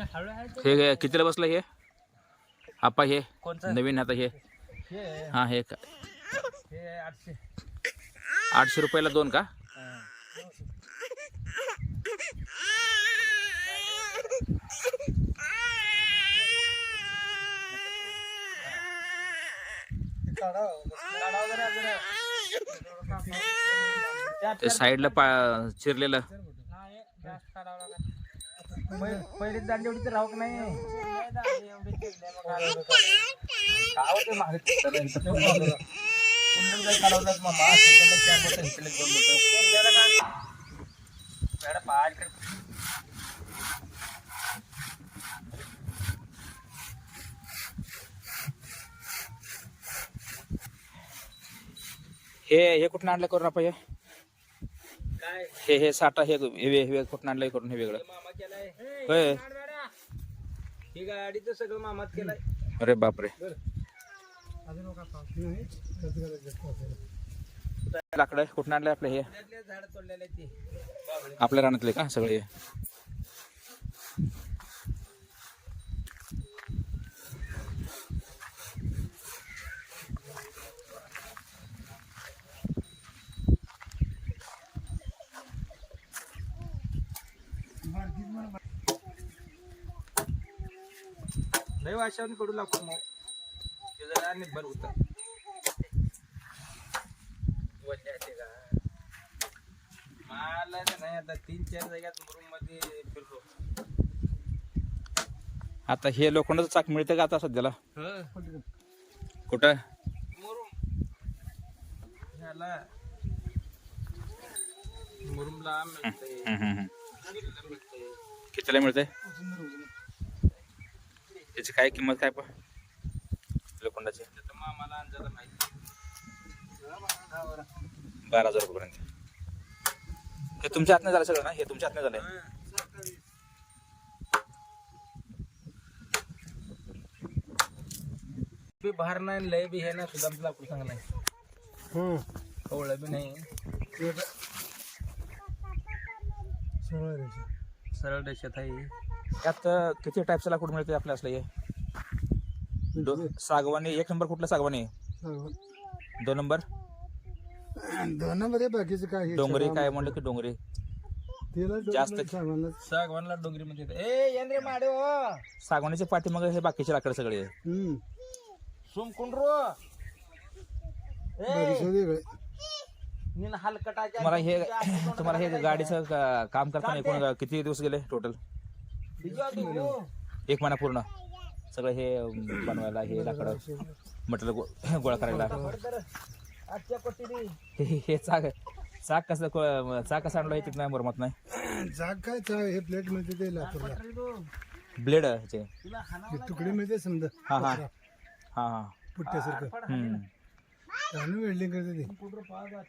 हे कितीला बसलं हे? आपा हे नवीन आता हे. हे. हा हे का- आठशे. आठशे रुपयाला दोन का? ते साईडला पा चिरलेलं. पहिले दांडी एवढी तर राहू नाही? हे हे कुठून आणलं करून आपण हे? हे हे साठा हे हे हे कुठून आणलं करून हे वेगळं? होय. ही गाडी तर सगळं मामात केलाय. अरे बापरे. लाकडं कुठून आणलं आपलं हे? झाड तोडलेले ते. बाबळे आपल्या रानातले का सगळे लय वाशावून कडू लागतो मग. ते जरा निर्भर होत मला तर नाही आता तीन चार जाग्यात मुरुममध्ये फिरलो. आता हे लोखंडाचं चाक मिळतं का आता सध्याला? कुठं? मुरुम ह्याला. मुरुमला मिळतंय? कितीला मिळतंय? त्याची काय किंमत काय पण? लोखंडाची बारा हजार रुपयापर्यंत. हे तुमच्या हातनं झालं सगळं ना? हे तुमच्या हातनं झालंय. बी बाहेर नाही लय बी हे ना सुद्धा लाकूड चांगला आहे कवळं बी नाही. सरळ रेषेत आहे. त्यात अं, किती टाईपचं लाकूड मिळते आपल्या असलं हे? दो- सागवानी एक नंबर कुठलं सागवानी? आहे? दोन नंबर दोन मध्ये बाकीचं काय? हे डोंगरी काय म्हणलं की डोंगरी? जास्त सांगायला सागवानला डोंगरी मध्ये ए येंद्रे माडे हो! सागवानीच्या पाठीमाग हे बाकीचे लाकडं सगळे. आहे. हम्म. सुम कुंड्रो! बाकीचं वेगळे. निन हलकटाच्या तुम्हाला हे तुम्हाला हे गाडीचं का- काम करताना एकूण किती दिवस गेले टोटल एक महिना पूर्ण. सगळं हे बनवायला हे लाकडं मटेरियल गो- गोळा करायला. हे हे चाक चाक कसं को- चाक कसं आणलं हे तिथं मुरमत नाही. जाग काय चा- हे प्लेट मिळते ते लाकूडला ब्लेड ह्याचे. हे तुकडे मिळते समजा. हा हा. हा हा. पुट्ट्यासारखं. हम्म. आणि वेल्डिंग करते ते.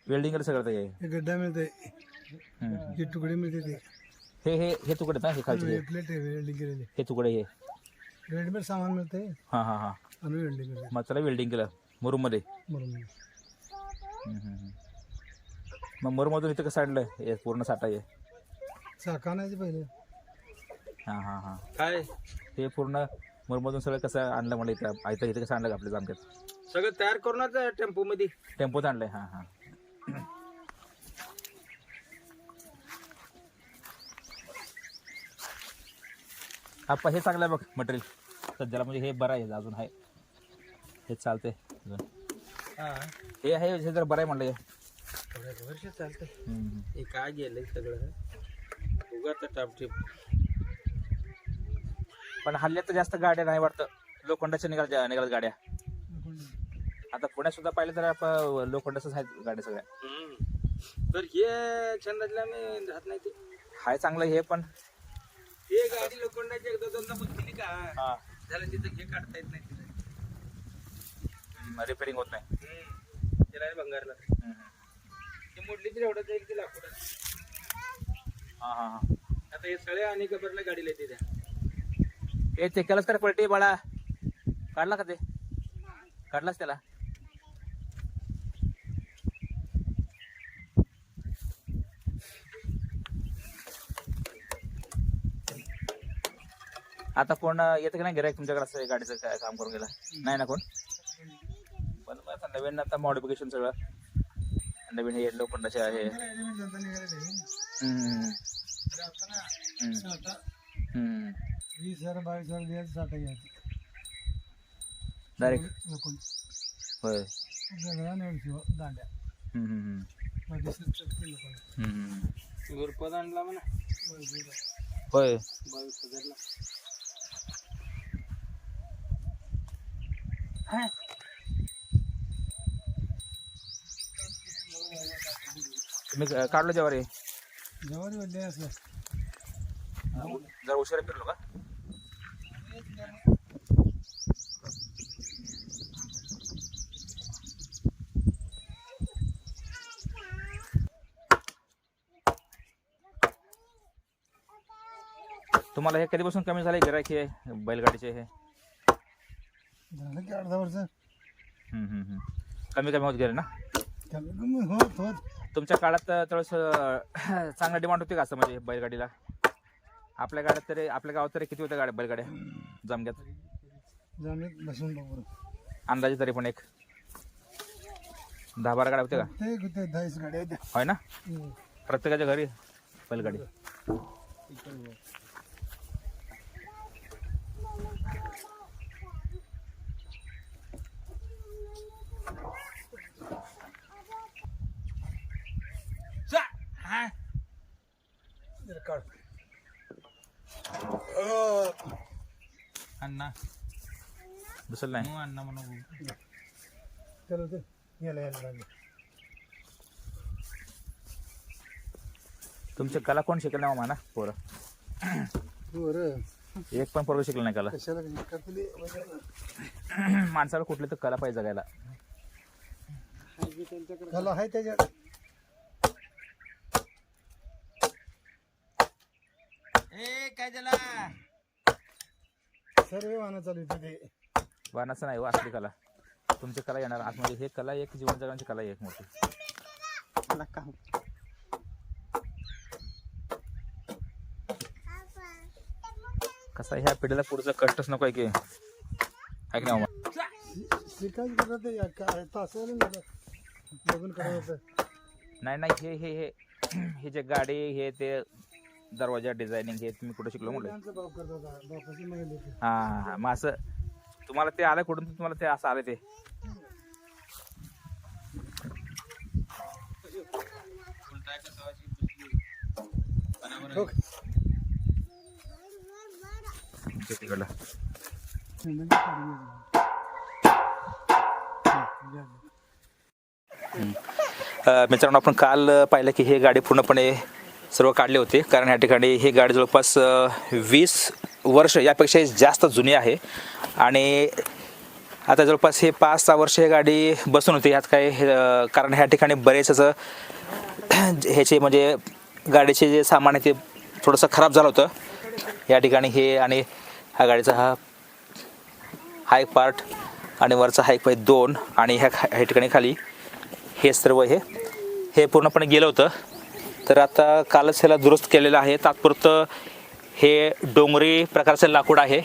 वेल्डिंग सगळं ते. हे गड्डा मिळते हम्म. हे तुकडे मिळते ते. हे हे हे तुकडे ना हे? खालचे हे. हे प्लेट आहे वेल्डिंग केलेले. हे तुकडे हे? रेडीमेड सामान मिळते हा हा हा. आणि वेल्डिंग मग त्याला वेल्डिंग केलं. मुरुममध्ये म्हणून हम्म, हम्म, हम्म. मग मुरुमधून इथं कसं आणलं? हे पूर्ण साठा आहे चाका आणायचे पहिले. हा हा हा. काय? हे पूर्ण मुरुमधून सगळं कसं आणलं म्हणलं इथं? इथं इथं कसं आणलं आपल्या जामक्यात सगळं तयार करूनच टेम्पो मध्ये टेम्पोत आणलंय हा हा. आपा हे चांगलं आहे बघ मटेरियल. सध्याला म्हणजे हे बरं आहे अजून आहे. हे चालतंय अजून. हा. हे आहे हे जरा बरं आहे म्हणलं. थोड्या वर्ष हम्म. हे काय गेलंय सगळं? उगाच टापटीप पण हल्ल्यात तर जास्त गाड्या नाही वाटतं. लोखंडाच्या निघाल निघाल गाड्या. आता पुण्यात सुद्धा पाहिलं तर आपण लोखंडाच आहेत गाड्या सगळ्या. तर हे छंदातल्या मी राहत नाही ते. हाय चांगलं हे पण. हे गाडी लोखंडाची एकदा दोनदा का? हा. झालं तिथं हे काढता येत नाही तिथं. रिपेअरिंग होत नाही. हे भंगारला. ती मोडली तरी एवढं जाईल की लाकूड. हा हा हा. आता हे सगळे आणि कबरला गाडीला येते त्या ए ते केलंच तर पलटी बाळा? काढला का ते? काढलाच त्याला? आता कोण येतं की नाही गिरायक तुमच्याकडे असं गाडीचं काय काम करून गेला नाही ना कोण पण मग आता नवीन आता मॉडिफिकेशन सगळं नवीन हे लोखंडाचे आहे हम्म. हम्म. हम्म. वीस हजार बावीस हजार द्यायचं साठ घ्यायचं डायरेक्ट होय वेगळा नाही शिव दांड्या हम्म, हम्म, हम्म. मध्ये सत्तर लोखंड हम्म. गुरपद आणला म्हणा होय बावीस हजारला क- काढलो जेवारी? जवारी वडले असलं जरा उशिरा फिरलो का? तुम्हाला हे कधीपासून कमी झाले गिरायक हे बैलगाडीचे हे? झालं की अर्धा वर्ष. हम्म, हम्म, हम्म. कमी कमी होत गेले ना? कमी कमी होत होत. तुमच्या काळात थोडस चांगला डिमांड होती का असं म्हणजे बैलगाडीला? आपल्या गाड्यात तरी आपल्या गावात तरी किती होत्या गाड्या बैलगाड्या? जमग्यात? बसून अंदाजे तरी पण एक. दहा बारा गाड्या होत्या का? ते कुठे दहाच गाड्या आहेत होय ना. प्रत्येकाच्या घरी बैलगाडी जरा काढ तुमची कला कोण शिकलं नाही मामा? ना पोरं. बरं एक पण पोरं शिकलं नाही कला. माणसाला कुठली तर कला पाहिजे जगायला. कला आहे त्याच्यात. ए काय झाला? सर्व वाहनं चालू होते ते वाहनाचं नाही हो असली कला. तुमची कला येणार. आतमध्ये हे कला एक जीवन जगण्याची कला आहे एक मोठी. कसा ह्या पिढीला पुढचं कष्टच नको आहे की. आहे. की नाही? शिकायचं या काय बघून करायचं नाही नाही हे हे हे. हे जे गाडी हे ते दरवाजा डिझायनिंग हे तुम्ही कुठं शिकलो म्हटलं त्यांचा बाप करत होता बापाची माहिती होती हा हा हा. मग असं तुम्हाला ते आलं कुठून? तुम्हाला ते असं आलं ते. हो. तुमच्या तिकडलं म्हणजे काढून घ्यायचं. हं, अ, मित्रांनो आपण काल अ, पाहिलं की हे गाडी पूर्णपणे सर्व काढले होते. कारण या ठिकाणी ही गाडी जवळपास वीस वर्ष यापेक्षा जास्त जुनी आहे. आणि आता जवळपास हे पाच सहा वर्ष ही गाडी बसून होती. ह्यात काय कारण ह्या ठिकाणी बरेच असं ह्याचे म्हणजे गाडीचे जे सामान आहे ते थोडंसं खराब झालं होतं. या ठिकाणी हे आणि ह्या गाडीचा हा हा एक पार्ट आणि वरचा हा एक पाय दोन आणि ह्या खा- ह्या ठिकाणी खाली हे सर्व हे हे पूर्णपणे गेलं होतं. तर आता कालच ह्याला दुरुस्त केलेलं आहे. तात्पुरतं हे डोंगरी प्रकारचं लाकूड आहे.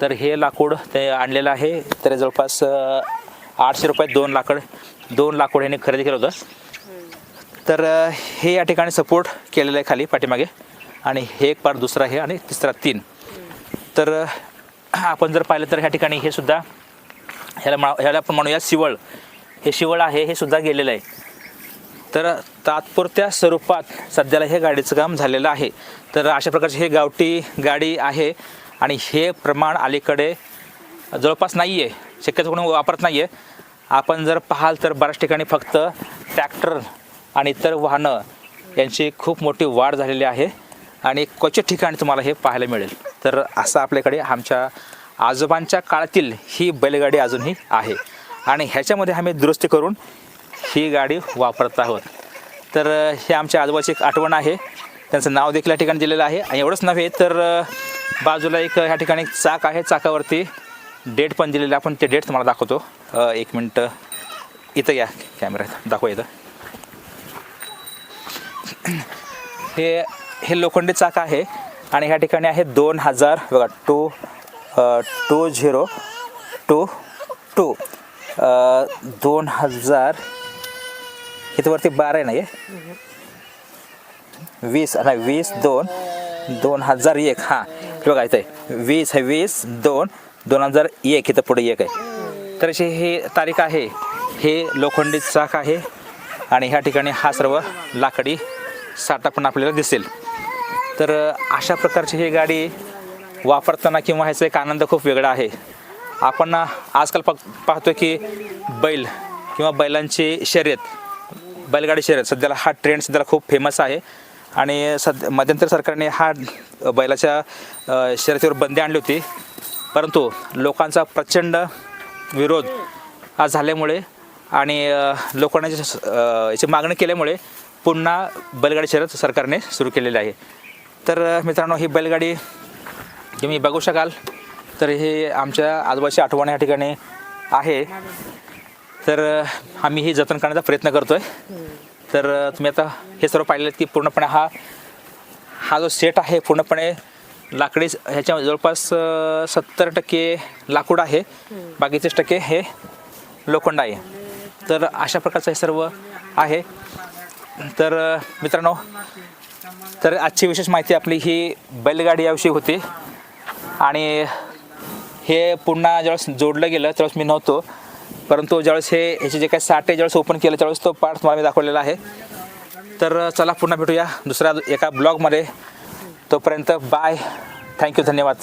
तर हे लाकूड ते आणलेलं आहे. तर जवळपास आठशे रुपयात दोन लाकड दोन लाकूड ह्याने खरेदी केलं होतं. तर हे या ठिकाणी सपोर्ट केलेलं आहे खाली पाठीमागे. आणि हे एक पार्ट दुसरा आहे आणि तिसरा तीन. तर आपण जर पाहिलं तर ह्या ठिकाणी हे सुद्धा ह्याला म्हणा ह्याला आपण म्हणूया शिवळ. हे शिवळ आहे हे सुद्धा गेलेलं आहे. तर तात्पुरत्या स्वरूपात सध्याला हे गाडीचं काम झालेलं आहे. तर अशा प्रकारची हे गावठी गाडी आहे आणि हे प्रमाण अलीकडे जवळपास नाही आहे शक्यतो कोणी वापरत नाही आहे आपण जर पाहाल तर बऱ्याच ठिकाणी फक्त ट्रॅक्टर आणि इतर वाहनं यांची खूप मोठी वाढ झालेली आहे आणि क्वचित ठिकाणी तुम्हाला हे पाहायला मिळेल. तर असं आपल्याकडे आमच्या आजोबांच्या काळातील ही बैलगाडी अजूनही आहे. आणि ह्याच्यामध्ये आम्ही दुरुस्ती करून ही गाडी वापरत आहोत. तर हे आमच्या आजोबाची एक आठवण आहे. त्यांचं नाव देखील या ठिकाणी दिलेलं आहे. आणि एवढंच नव्हे तर बाजूला एक ह्या ठिकाणी चाक आहे. चाकावरती डेट पण दिलेलं आपण ते डेट तुम्हाला दाखवतो. एक मिनटं. इथं या कॅमेऱ्यात. दाखवा इथं. हे हे लोखंडी चाक आहे. आणि ह्या ठिकाणी आहे दोन हजार बघा two two zero two two. दोन हजार इथवरती बारा आहे ना हे? वीस नाही वीस दोन दोन हजार एक हां. किंवा बघा इथं आहे. वीस आहे वीस दोन दोन हजार एक इथं पुढे एक आहे. तर अशी ही तारीख आहे. हे लोखंडी चाक आहे. आणि ह्या ठिकाणी हा सर्व लाकडी साठा पण आपल्याला दिसेल. तर अशा प्रकारची ही गाडी वापरताना किंवा ह्याचा एक आनंद खूप वेगळा आहे. आपण आजकाल पा पाहतो की बैल किंवा बैलांची शर्यत बैलगाडी शर्यत सध्याला हा ट्रेंड सध्याला खूप फेमस आहे. आणि सध्या मध्यंतर सरकारने हा बैलाच्या शर्यतीवर बंदी आणली होती. परंतु लोकांचा प्रचंड विरोध हा झाल्यामुळे आणि लोकांना याची मागणी केल्यामुळे पुन्हा बैलगाडी शर्यत सरकारने सुरू केलेली आहे. तर मित्रांनो ही बैलगाडी तुम्ही बघू शकाल. तर हे आमच्या आजोबाची आठवण या ठिकाणी आहे. तर आम्ही हे जतन करण्याचा प्रयत्न करतो आहे तर तुम्ही आता हे सर्व पाहिलेत की पूर्णपणे हा हा जो सेट आहे पूर्णपणे लाकडी ह्याच्या जवळपास सत्तर टक्के लाकूड आहे. बाकी तीस टक्के हे लोखंड आहे. तर अशा प्रकारचं हे सर्व आहे. तर मित्रांनो तर आजची विशेष माहिती आपली ही बैलगाडी याविषयी होती. आणि हे पुन्हा ज्यावेळेस जोडलं गेलं त्यावेळेस मी नव्हतो. परंतु ज्यावेळेस हे ह्याचे जे काही साठे ज्यावेळेस ओपन केलं त्यावेळेस तो पार्ट तुम्हाला मी दाखवलेला आहे. तर चला पुन्हा भेटूया दुसऱ्या एका ब्लॉगमध्ये तोपर्यंत बाय थँक्यू धन्यवाद.